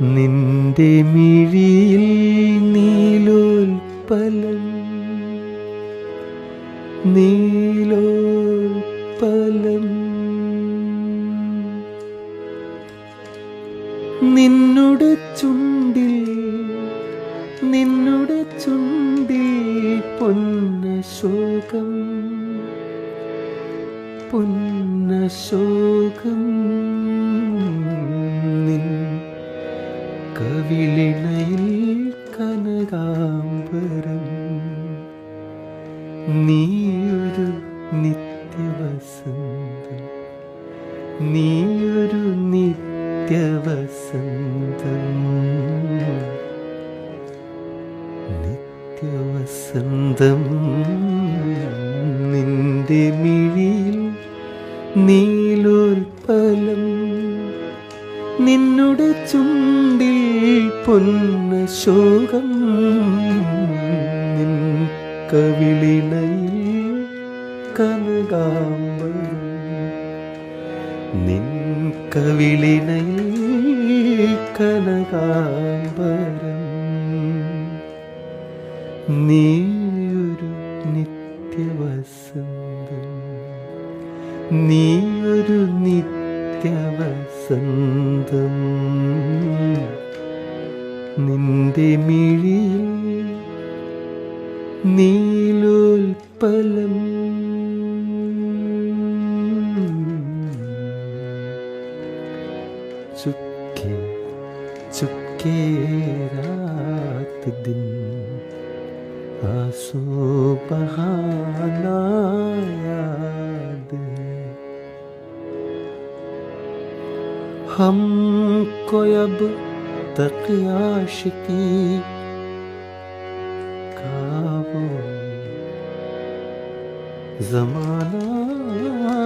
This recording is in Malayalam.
നിന്റെ മിഴിയിൽ നീലോൽപ്പലം നീലോൽപ്പലം നിന്നുടെ ചുണ്ടിൽ നിന്നുടെ ചുണ്ടിൽ പൊന്നശോകം. പൊന്നശോകം. കവിളിണയിൽ കനകാംബരം. നീയൊരു നിത്യവസന്തം. നീയൊരു നിത്യവസന്തം. നിത്യവസന്തം. നിന്റെ മിഴിയിൽ നീലോൽപ്പലം. നിന്നുടെ ചുണ്ടിൽ പൊന്ന നിൻ കവിളിണയിൽ കനകാംബരം. നിൻ കവിളിണയിൽ കനകാംബരം. നീയൊരു നിത്യവസന്തം. നീയൊരു നിത്യവസന്തം. നിന്ദിമിഴിയിൽ നീലോൽപ്പലം ചുക്കെ ചുക്കെ രാത് ദിൻ ആസോ ബഹാനായാത് हमको अब तक आशिकी का वो जमाना